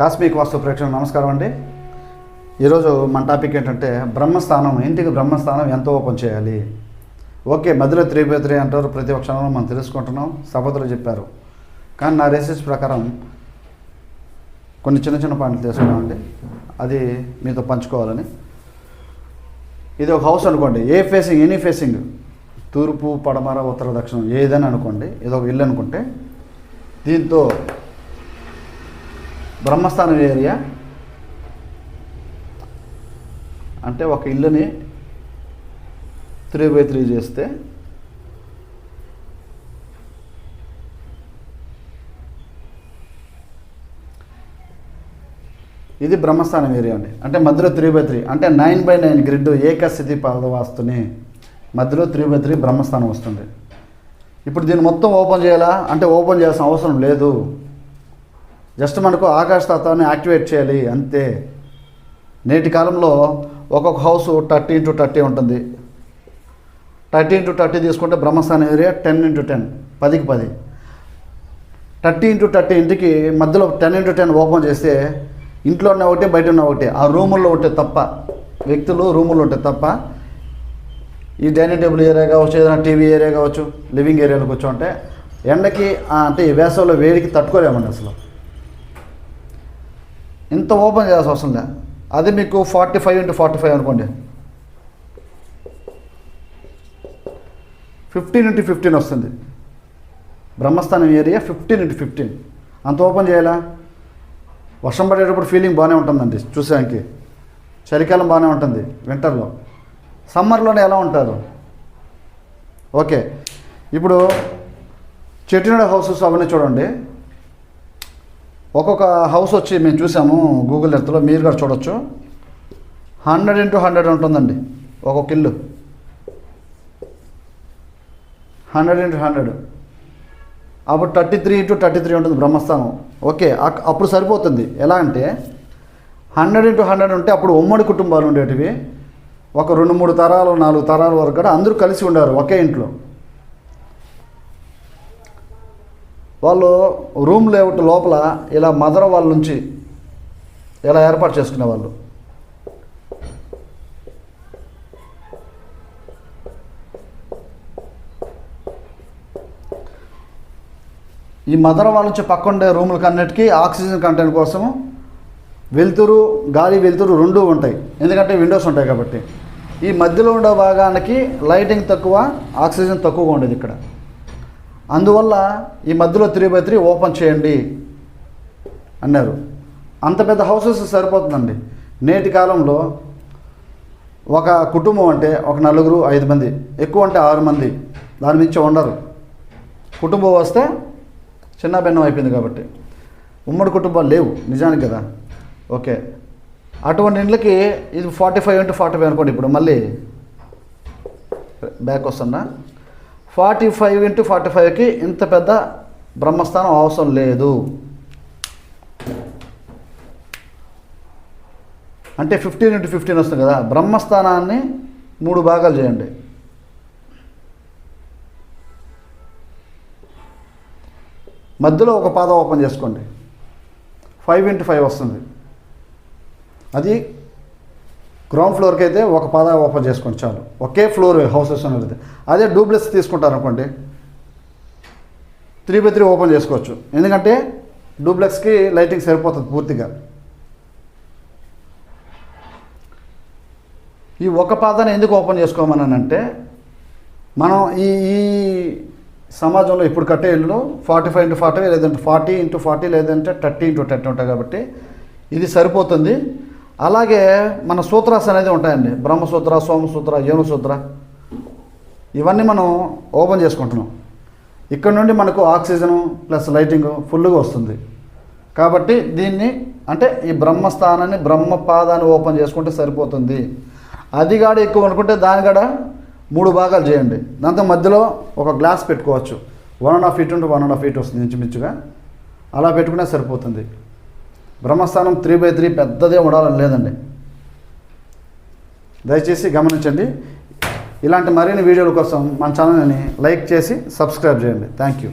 Cosmic వాస్తు ప్రేక్షకులకు నమస్కారం అండి. ఈరోజు మన టాపిక్ ఏంటంటే బ్రహ్మస్థానం ఇంటికి బ్రహ్మస్థానం ఎంత ఓపెన్ చేయాలి. ఓకే మధ్యలో త్రీ బై త్రీ అంటారు ప్రతి ఒక్క క్షణంలో మనం తెలుసుకుంటున్నాం సభతులు చెప్పారు. కానీ నా రీసెర్చ్ ప్రకారం కొన్ని చిన్న చిన్న పాయింట్లు తీసుకున్నామండి. అది మీతో పంచుకోవాలని. ఇది ఒక హౌస్ అనుకోండి ఏ ఫేసింగ్ ఎనీ ఫేసింగ్ తూర్పు పడమర ఉత్తర దక్షిణం ఏదైనా అనుకోండి ఇది ఒక ఇల్లు అనుకుంటే దీంతో బ్రహ్మస్థానం ఏరియా. అంటే ఒక ఇల్లుని త్రీ బై త్రీ చేస్తే ఇది బ్రహ్మస్థానం ఏరియా అండి. అంటే మధ్యలో త్రీ బై త్రీ అంటే నైన్ బై నైన్ గ్రిడ్ ఏకస్థితి పాదవాస్తుని మధ్యలో త్రీ బై త్రీ బ్రహ్మస్థానం వస్తుంది. ఇప్పుడు దీన్ని మొత్తం ఓపెన్ చేయాలా? అంటే ఓపెన్ చేయాల్సిన అవసరం లేదు. జస్ట్ మనకు ఆకాశ తత్వాన్ని యాక్టివేట్ చేయాలి అంతే. నేటి కాలంలో ఒక్కొక్క హౌస్ థర్టీ ఇంటూ థర్టీ ఉంటుంది. థర్టీ ఇంటూ థర్టీ తీసుకుంటే బ్రహ్మస్థానం ఏరియా టెన్ ఇంటూ టెన్ పదికి పది. థర్టీ ఇంటూ థర్టీ ఇంటికి మధ్యలో టెన్ ఇంటూ టెన్ ఓపెన్ చేస్తే ఇంట్లో ఉన్న ఒకటి బయట ఉన్న ఒకటి ఆ రూముల్లో ఉంటే తప్ప వ్యక్తులు రూముల్లో ఉంటే తప్ప ఈ డైనింగ్ టేబుల్ ఏరియా కావచ్చు ఏదైనా టీవీ ఏరియా కావచ్చు లివింగ్ ఏరియాలో కూర్చోంటే ఎండకి అంటే ఈ వేసవిలో వేడికి తట్టుకోలేమండి అసలు. ఇంత ఓపెన్ చేయాల్సిన అవసరం లే. అది మీకు forty five into forty five అనుకోండి. ఫిఫ్టీన్ ఇంటూ ఫిఫ్టీన్ వస్తుంది. బ్రహ్మస్థానం ఏరియా ఫిఫ్టీన్ ఇంటూ ఫిఫ్టీన్. అంత ఓపెన్ చేయాలా? వర్షం పడేటప్పుడు ఫీలింగ్ బాగానే ఉంటుందండి చూసానికి చలికాలం బాగానే ఉంటుంది వింటర్లో. సమ్మర్లోనే ఎలా ఉంటారు? ఓకే. ఇప్పుడు చెట్టినాడు హౌసెస్ అవన్నీ చూడండి. ఒక్కొక్క హౌస్ వచ్చి మేము చూసాము గూగుల్ ఎర్త్లో మీరు కూడా చూడొచ్చు. హండ్రెడ్ ఇంటూ హండ్రెడ్ ఉంటుందండి. ఒక్కొక్క ఇల్లు హండ్రెడ్ ఇంటూ హండ్రెడ్ అప్పుడు thirty three into thirty three ఉంటుంది బ్రహ్మస్థానం. ఓకే అప్పుడు సరిపోతుంది. ఎలా అంటే హండ్రెడ్ ఇంటూ హండ్రెడ్ ఉంటే అప్పుడు ఉమ్మడి కుటుంబాలు ఉండేటివి. ఒక రెండు మూడు తరాలు నాలుగు తరాల వరకు కూడా అందరూ కలిసి ఉండారు ఒకే ఇంట్లో. వాళ్ళు రూమ్ లేఅవుట్ లోపల ఇలా మదర్ వాళ్ళ నుంచి ఇలా ఏర్పాటు చేసుకునేవాళ్ళు ఈ మదర్ వాళ్ళ నుంచి పక్కండే రూములకు అన్నిటికీ ఆక్సిజన్ కంటెంట్ కోసం వెలుతురు గాలి వెలుతురు రెండూ ఉంటాయి. ఎందుకంటే విండోస్ ఉంటాయి కాబట్టి. ఈ మధ్యలో ఉండే భాగానికి లైటింగ్ తక్కువ ఆక్సిజన్ తక్కువగా ఉండేది ఇక్కడ. అందువల్ల ఈ మధ్యలో త్రీ బై త్రీ ఓపెన్ చేయండి అన్నారు. అంత పెద్ద హౌసెస్ సరిపోతుందండి. నేటి కాలంలో ఒక కుటుంబం అంటే ఒక నలుగురు ఐదు మంది ఎక్కువ అంటే ఆరు మంది దాని మించి ఉండరు. కుటుంబం వస్తే చిన్న భిన్నం అయిపోయింది కాబట్టి. ఉమ్మడి కుటుంబాలు లేవు నిజానికి కదా. ఓకే. అటువంటి ఇండ్లకి ఇది forty five into forty five అనుకోండి ఇప్పుడు మళ్ళీ. బ్యాక్ వస్తున్నా ఫార్టీ ఫైవ్ ఇంటూ ఫార్టీ ఫైవ్కి ఇంత పెద్ద బ్రహ్మస్థానం అవసరం లేదు. అంటే ఫిఫ్టీన్ ఇంటూ ఫిఫ్టీన్ వస్తుంది కదా బ్రహ్మస్థానాన్ని మూడు భాగాలు చేయండి. మధ్యలో ఒక పాదం ఓపెన్ చేసుకోండి. ఫైవ్ ఇంటూ ఫైవ్ వస్తుంది. అది గ్రౌండ్ ఫ్లోర్కి అయితే ఒక పాద ఓపెన్ చేసుకోండి చాలు. ఒకే ఫ్లోర్ హౌసెస్ అనేది. అదే డూప్లెక్స్ తీసుకుంటారు అనుకోండి. త్రీ బై త్రీ ఓపెన్ చేసుకోవచ్చు. ఎందుకంటే డూప్లెక్స్కి లైటింగ్ సరిపోతుంది పూర్తిగా. ఈ ఒక పాదాన్ని ఎందుకు ఓపెన్ చేసుకోమన్నానంటే మనం ఈ ఈ సమాజంలో ఇప్పుడు కట్టే ఇల్లు ఫార్టీ ఫైవ్ ఇంటూ ఫార్టీ లేదంటే ఫార్టీ ఇంటూ ఫార్టీ లేదంటే థర్టీ ఇంటూ థర్టీ ఉంటాయి కాబట్టి ఇది సరిపోతుంది. అలాగే మన సూత్రాస్ అనేది ఉంటాయండి. బ్రహ్మసూత్ర సోమసూత్ర యోనుసూత్ర. ఇవన్నీ మనం ఓపెన్ చేసుకుంటున్నాం. ఇక్కడ నుండి మనకు ఆక్సిజను ప్లస్ లైటింగ్ ఫుల్గా వస్తుంది. కాబట్టి దీన్ని అంటే ఈ బ్రహ్మస్థానాన్ని బ్రహ్మపాదాన్ని ఓపెన్ చేసుకుంటే సరిపోతుంది. అది కాడ ఎక్కువ అనుకుంటే దాని కాడ మూడు భాగాలు చేయండి. దాంతో మధ్యలో ఒక గ్లాస్ పెట్టుకోవచ్చు. వన్ అండ్ హాఫ్ ఫీట్ ఉంటే వన్ అండ్ హాఫ్ ఫీట్ వస్తుంది ఇంచుమించుగా. అలా పెట్టుకునే సరిపోతుంది. బ్రహ్మస్థానం త్రీ బై త్రీ పెద్దదే ఉండాలని లేదండి. దయచేసి గమనించండి. ఇలాంటి మరిన్ని వీడియోల కోసం మన ఛానల్ని లైక్ చేసి సబ్స్క్రైబ్ చేయండి. Thank you